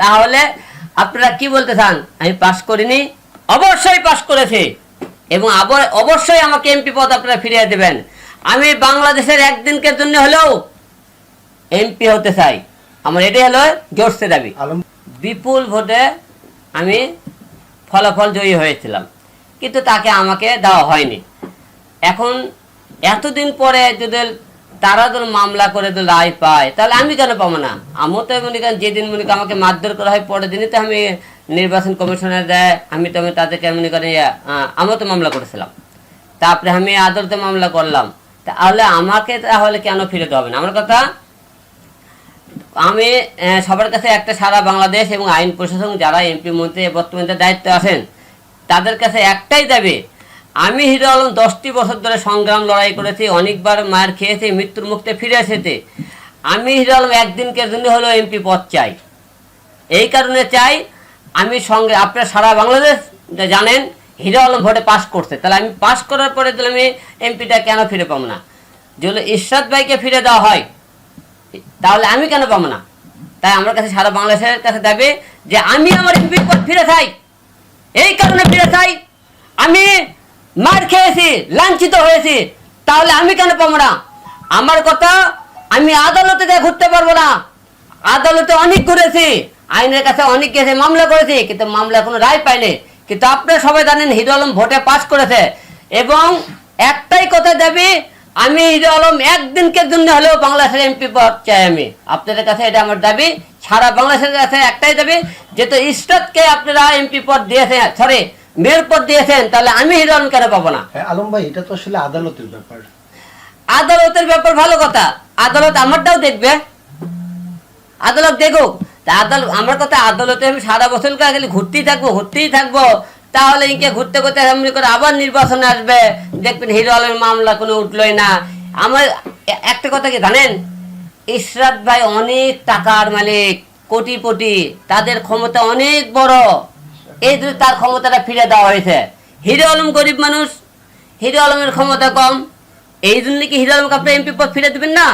তাহলে আপনারা কি বলতে চান? আমি পাস করিনি। অবশ্যই পাস করেছি। এবং আবার অবশ্যই আমাকে এমপি পদ আপনারা ফিরিয়ে দেবেন। আমি বাংলাদেশের একদিনকের জন্য হলেও এমপি হতে চাই। আমার এটাই হলো জোরসে দাবি। বিপুল ভোটে আমি ফলাফল জয়ী হয়েছিলাম। কিন্তু তাকে আমাকে দেওয়া হয়নি। এখন এতদিন পরে যদি তারা যদি মামলা করে যদি রায় পায় তাহলে আমি কেন পাবো না? আমিও তো মনে করেন যেদিন মনে করেন আমাকে মারধর করা হয় পরের দিনই তো আমি নির্বাচন কমিশনার দেয় আমি তো আমি তাদেরকে মনে করেন ইয়া, আমিও তো মামলা করেছিলাম। তারপরে আমি আদালতে মামলা করলাম। তাহলে আমাকে তাহলে কেন ফিরে দেওয়া হবে না? আমার কথা আমি সবার কাছে একটা সারা বাংলাদেশ এবং আইন প্রশাসন যারা এমপি মন্ত্রী বর্তমানে দায়িত্ব আছেন তাদের কাছে একটাই দাবি আমি হিরো আলম দশটি বছর ধরে সংগ্রাম লড়াই করেছি, অনেকবার মায়ের খেয়েছি, মৃত্যুর মুক্তে ফিরে এসেছে। আমি হিরো আলম একদিনকে জন্য হলেও এমপি পদ চাই। এই কারণে চাই আমি সঙ্গে আপনারা সারা বাংলাদেশ জানেন, হিরো আলম ভোটে পাস করছে। তাহলে আমি পাস করার পরে তাহলে আমি এমপিটা কেন ফিরে পাবো না? যদি ইরশাদ ভাইকে ফিরে দেওয়া হয়, তাহলে আমি কেন পাবো না? তাই আমার কাছে সারা বাংলাদেশের কাছে দাবি যে আমি আমার এমপি পদ ফিরে চাই। এই কারণে ফিরে চাই। আমি মার খেয়েছি, লাঞ্ছিত হয়েছি। তাহলে আমি কেন পাবো না? আমার কথা আমি আদালতে যা ঘুরতে পারব না। আদালতে অনেক ঘুরেছি, আইনের কাছে অনেক গেছে, মামলা করেছি, কিন্তু মামলা কোনো রায় পাইনি। কিন্তু আপনারা সবাই জানেন, হিরো আলম ভোটে পাস করেছে। এবং একটাই কথা দেবী, আমি হিরো আলম একদিনকে জন্য হলেও বাংলাদেশের এমপি পদ চাই আমি। আপনাদের কাছে এটা আমার দাবি, সারা বাংলাদেশের কাছে একটাই দাবি, যেহেতু ইস্টাতকে আপনারা এমপি পদ দিয়েছেন সরি মেয়র পদ দিয়েছেন তাহলে আমি হিরো আলম কেন পাবো না। হ্যাঁ আলম ভাই এটা তো আসলে আদালতের ব্যাপার। আদালতের ব্যাপার ভালো কথা। আদালত আমারটাও দেখবে। আদালত দেখুক। আদালত আমার কথা আদালতে আমি সারা বছর খালি ঘুরতেই থাকব ঘুরতেই থাকব। তাহলে ইনকে ঘুরতে ঘুরতে এমনি করে আবার নির্বাচন আসবে। দেখবেন হিরো আলমের মামলা কোনো উঠলোই না। আমার একটা কথা কি জানেন? ইশরাত ভাই অনেক টাকার মালিক কোটিপতি। তাদের ক্ষমতা অনেক বড়। এই জন্য তার ক্ষমতাটা ফিরে দেওয়া হয়েছে। হিরো আলম গরিব মানুষ, হিরো আলমের ক্ষমতা কম। এই জন্য কি হিরো আলমকে আপনি এমপি পদ ফিরে দেবেন না?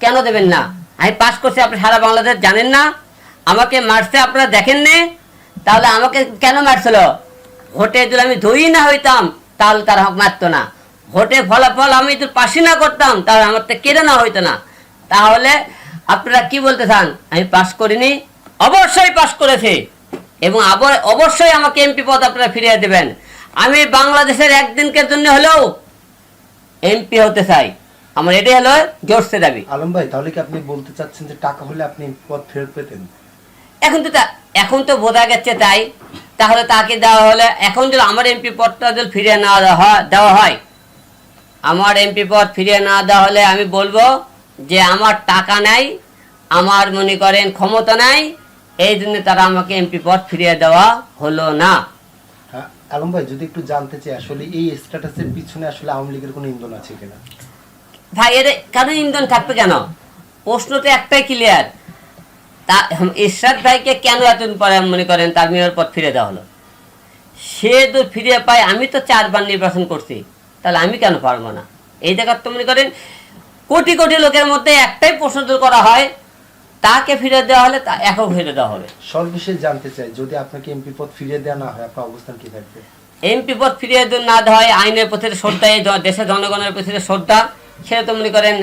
কেন দেবেন না? আমি পাস করছি, আপনি সারা বাংলাদেশ জানেন না। আমাকে মারছে, আপনারা দেখেন নে। তাহলে আমাকে কেন মারছিল? ভোটে যদি আমি ধুই না হইতাম, তাহলে তারা আমাকে মারতো না। ভোটে ফলাফল আমি যদি পাশি না করতাম, তাহলে আমার তো কেড়ে না হইতো না। তাহলে আপনারা কি বলতে চান? আমি পাস করিনি। অবশ্যই পাস করেছি। এবং আবার অবশ্যই আমাকে এমপি পদ আপনারা ফিরিয়ে দেবেন। আমি বাংলাদেশের একদিনকের জন্য হলেও এমপি হতে চাই। আমার এটাই হলো জোরসে দাবি। আলম ভাই তাহলে কি আপনি বলতে চাচ্ছেন যে টাকা হলে আপনি পদ ফেরত পেতেন? এখন তো তা- এখন তো বোঝা গেছে তাই। তাহলে তাকে দেওয়া হলে এখন যদি আমার এমপি পদটা যদি ফিরিয়ে না দেওয়া হয় আমার এমপি পদ ফিরিয়ে না দেওয়া হলে আমি বলব যে আমার টাকা নাই আমার মনে করেন ক্ষমতা নাই এই জন্য তারা আমাকে এমপি পদ ফিরিয়ে দেওয়া হলো না। আলম ভাই যদি একটু জানতে চাই আসলে এই স্ট্যাটাসের পিছনে আসলে আওয়ামী লীগের কোনো ইন্ধন আছে কিনা? ভাই এর কেন ইন্ধন থাকবে কেন? প্রশ্ন তো একটাই ক্লিয়ার তা ইশরাত ভাইকে কেন এতদিন পরে মনে করেন তার মেয়র পদ ফিরে দেওয়া হলো? সে তো ফিরে পায় আমি তো চারবার নির্বাচন করছি তাহলে আমি কেন পারব না? এই জায়গার তো মনে করেন কোটি কোটি লোকের মধ্যে একটাই প্রশ্ন করা হয় তাকে ফিরে দেওয়া হলে তা একক ফিরে দেওয়া হবে। সর্বশেষ জানতে চাই যদি আপনাকে এমপি পদ ফিরিয়ে দেওয়া না হয় আপনার অবস্থান কি থাকবে? এমপি পদ ফিরিয়ে না দেওয়া হয় আইনের প্রতি শ্রদ্ধা এই দেশের জনগণের প্রতি শ্রদ্ধা সেটা তো মনে করেন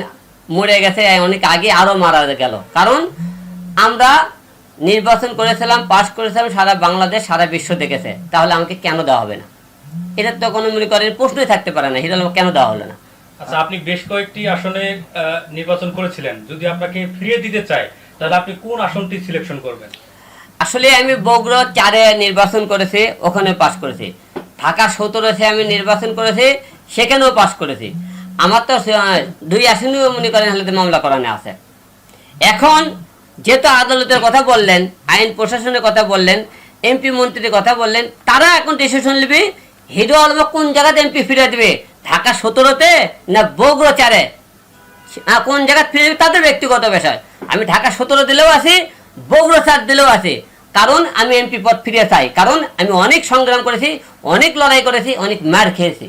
মরে গেছে অনেক আগে আরও মারা গেল। কারণ আমরা নির্বাচন করেছিলাম পাশ করেছিলাম সারা বাংলাদেশ সারা বিশ্ব দেখেছে। তাহলে আমাকে কেন দেওয়া হবে না? এটা তো কোনো মনে করেন প্রশ্নই থাকতে পারে না হিরাল কেন দেওয়া হলো না? আচ্ছা আপনি বেশ কয়েকটি আসনে নির্বাচন করেছিলেন। যদি আপনাকে ফিরিয়ে দিতে চায় তাহলে আপনি কোন আসনটি সিলেকশন করবেন? আসলে আমি বগুড়া চারে নির্বাচন করেছি, ওখানে পাশ করেছি। ঢাকা সতেরোতে আমি নির্বাচন করেছি, সেখানেও পাশ করেছি। আমার তো দুই আসনেও মনে করেন হলে মামলা করানো আছে। এখন যেহেতু আদালতের কথা বললেন, আইন প্রশাসনের কথা বললেন, এমপি মন্ত্রীর কথা বললেন, তারা এখন ডিসিশন নেবে, হিরো আলম কোন জায়গাতে এমপি ফিরে দেবে? ঢাকা সতেরোতে না বগুড়া চারে? কোন জায়গায় ফিরে যাবে তাদের ব্যক্তিগত বিষয়? আমি ঢাকা সতেরো দিলেও আছি বগুড়া চার দিলেও আছি। কারণ আমি এমপি পদ ফিরে চাই। কারণ আমি অনেক সংগ্রাম করেছি, অনেক লড়াই করেছি, অনেক মার খেয়েছি।